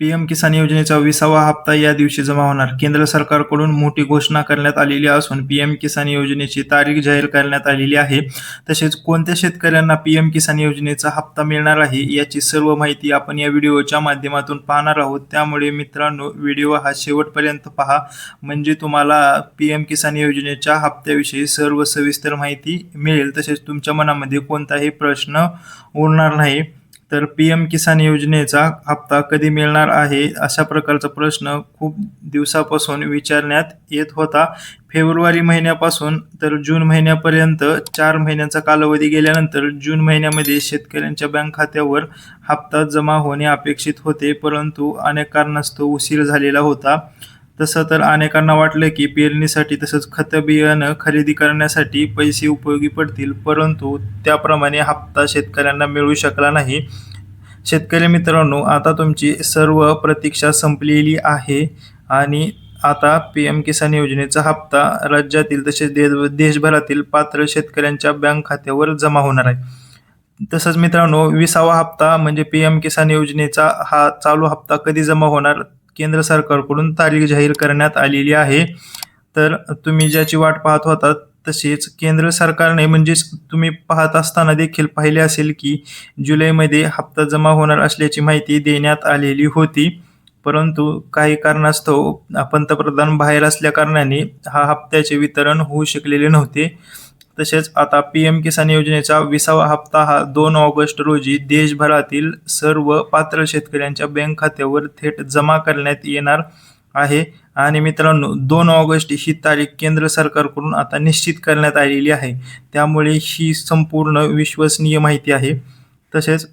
PM किसान योजनेचा विसावा हप्ता या दिवशी जमा होणार. केंद्र सरकारकडून मोठी घोषणा करण्यात आलेली असून पीएम किसान योजनेची तारीख जाहीर करण्यात आलेली आहे. तसेच कोणत्या शेतकऱ्यांना पीएम किसान योजनेचा हप्ता मिळणार आहे याची सर्व माहिती आपण या व्हिडिओच्या माध्यमातून पाहणार आहोत. त्यामुळे मित्रांनो व्हिडिओ हा शेवटपर्यंत पहा. म्हणजे तुम्हाला पीएम किसान योजनेच्या हप्त्याविषयी सर्व सविस्तर माहिती मिळेल. तसेच तुमच्या मनामध्ये कोणताही प्रश्न उरणार नाही. तर पी एम किसान योजनेचा हप्ता कधी मिळणार आहे अशा प्रकारचा प्रश्न खूप दिवसापासून विचारण्यात येत होता. फेब्रुवारी महिन्यापासून तर जून महिन्यापर्यंत चार महिन्याचा कालावधी गेल्यानंतर जून महिन्यामध्ये शेतकऱ्यांच्या बँक खात्यावर हप्ता जमा होणे अपेक्षित होते परंतु अनेक कारणास्तव उशीर झालेला होता. तसं तर अनेकांना वाटलं की पेरणीसाठी तसंच खतं बियाणं खरेदी करण्यासाठी पैसे उपयोगी पडतील परंतु त्याप्रमाणे हप्ता शेतकऱ्यांना मिळू शकला नाही. शेतकरी मित्रांनो आता तुमची सर्व प्रतीक्षा संपलेली आहे आणि आता पी एम किसान योजनेचा हप्ता राज्यातील तसेच देश देशभरातील पात्र शेतकऱ्यांच्या बँक खात्यावर जमा होणार आहे. तसंच मित्रांनो विसावा हप्ता म्हणजे पी एम किसान योजनेचा हा चालू हप्ता कधी जमा होणार? केंद्र सरकारकडून तारीख जाहीर करण्यात आलेली आहे. तर तुम्ही ज्याची वाट पाहत होता तसेच केंद्र सरकारने म्हणजेच तुम्ही पाहत असताना देखील पाहिले असेल की जुलैमध्ये हप्ता जमा होणार असल्याची माहिती देण्यात आलेली होती. परंतु काही कारणास्तव पंतप्रधान बाहेर असल्या कारणाने हा हप्त्याचे वितरण होऊ शकलेले नव्हते. तसेच आता पी एम किसान योजनेचा विसावा हप्ता हा दोन ऑगस्ट रोजी देशभरातील सर्व पात्र शेतकऱ्यांच्या बँक खात्यावर थेट जमा करण्यात येणार आहे. आणि मित्रांनो दोन ऑगस्ट ही तारीख केंद्र सरकारकडून आता निश्चित करण्यात आलेली आहे. त्यामुळे ही संपूर्ण विश्वसनीय माहिती आहे. तसेच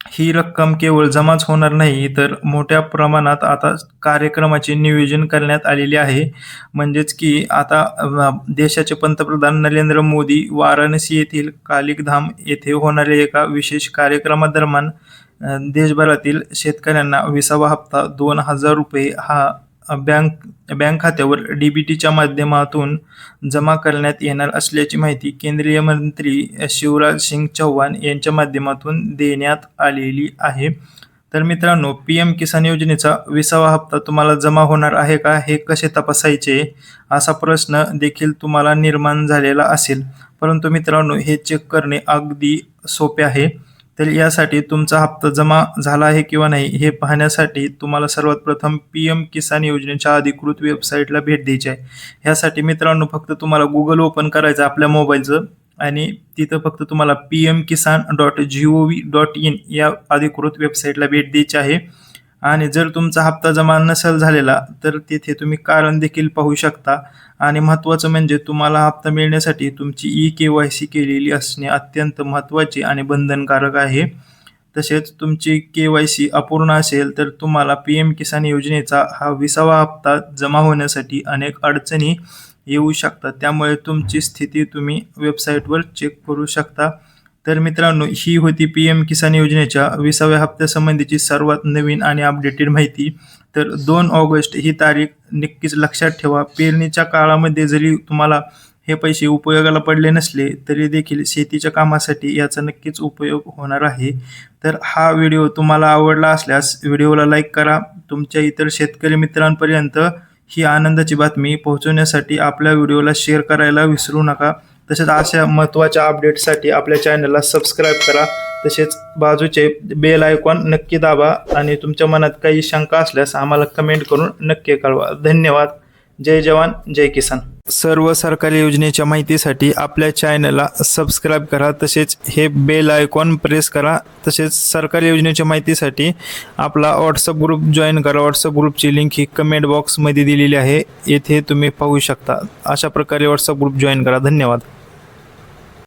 ही रक्कम केवळ जमाच होणार नाही तर मोठ्या प्रमाणात आता कार्यक्रमाचे नियोजन करण्यात आलेले आहे. म्हणजेच की आता देशाचे पंतप्रधान नरेंद्र मोदी वाराणसी येथील कालिकधाम येथे होणाऱ्या एका विशेष कार्यक्रमादरम्यान देशभरातील शेतकऱ्यांना विसावा हप्ता दोन हजार रुपये हा बँक बँक खात्यावर डी बी टीच्या माध्यमातून जमा करण्यात येणार असल्याची माहिती केंद्रीय मंत्री शिवराज सिंग चौहान यांच्या माध्यमातून देण्यात आलेली आहे. तर मित्रांनो पी एम किसान योजनेचा विसावा हप्ता तुम्हाला जमा होणार आहे का? हे कसे तपासायचे? असा प्रश्न देखील तुम्हाला निर्माण झालेला असेल. परंतु मित्रांनो हे चेक करणे अगदी सोपे आहे. तर यासाठी तुमचा हप्ता जमा झाला आहे किंवा नाही हे पाहण्यासाठी तुम्हाला सर्वात प्रथम पी एम किसान योजनेच्या अधिकृत वेबसाईटला भेट द्यायची आहे. ह्यासाठी मित्रांनो फक्त तुम्हाला गुगल ओपन करायचं आपल्या मोबाईलचं आणि तिथं फक्त तुम्हाला P M Kisan dot G O V dot in या अधिकृत वेबसाईटला भेट द्यायची आहे. आणि जर तुमचा हप्ता जमा नसेल झालेला तर तिथे तुम्ही कारण देखील पाहू शकता. आणि महत्त्वाचं म्हणजे तुम्हाला हप्ता मिळण्यासाठी तुमची ई के वाय सी केलेली असणे अत्यंत महत्त्वाचे आणि बंधनकारक आहे. तसेच तुमची के वाय सी अपूर्ण असेल तर तुम्हाला पी एम किसान योजनेचा हा विसावा हप्ता जमा होण्यासाठी अनेक अडचणी येऊ शकतात. त्यामुळे तुमची स्थिती तुम्ही वेबसाईटवर चेक करू शकता. तर मित्रांनो ही होती पी एम किसान योजनेच्या विसाव्या हप्त्यासंबंधीची सर्वात नवीन आणि अपडेटेड माहिती. तर दोन ऑगस्ट ही तारीख नक्कीच लक्षात ठेवा. पेरणीच्या काळामध्ये जरी तुम्हाला हे पैसे उपयोगाला पडले नसले तरी देखील शेतीच्या कामासाठी याचा नक्कीच उपयोग होणार आहे. तर हा व्हिडिओ तुम्हाला आवडला असल्यास व्हिडिओला लाईक करा. तुमच्या इतर शेतकरी मित्रांपर्यंत ही आनंदाची बातमी पोहोचवण्यासाठी आपल्या व्हिडिओला शेअर करायला विसरू नका. तसेच अशा महत्त्वाच्या अपडेटसाठी आपल्या चॅनलला सबस्क्राईब करा. तसेच बाजूचे बेल आयकॉन नक्की दाबा आणि तुमच्या मनात काही शंका असल्यास आम्हाला कमेंट करून नक्की कळवा. धन्यवाद. जय जवान जय किसान. सर्व सरकारी योजनेच्या माहितीसाठी आपल्या चॅनलला सबस्क्राईब करा. तसेच हे बेल आयकॉन प्रेस करा. तसेच सरकारी योजनेच्या माहितीसाठी आपला व्हॉट्सअप ग्रुप जॉईन करा. व्हॉट्सअप ग्रुपची लिंक ही कमेंट बॉक्समध्ये दिलेली आहे. येथे तुम्ही पाहू शकता. अशा प्रकारे व्हॉट्सअप ग्रुप जॉईन करा. धन्यवाद.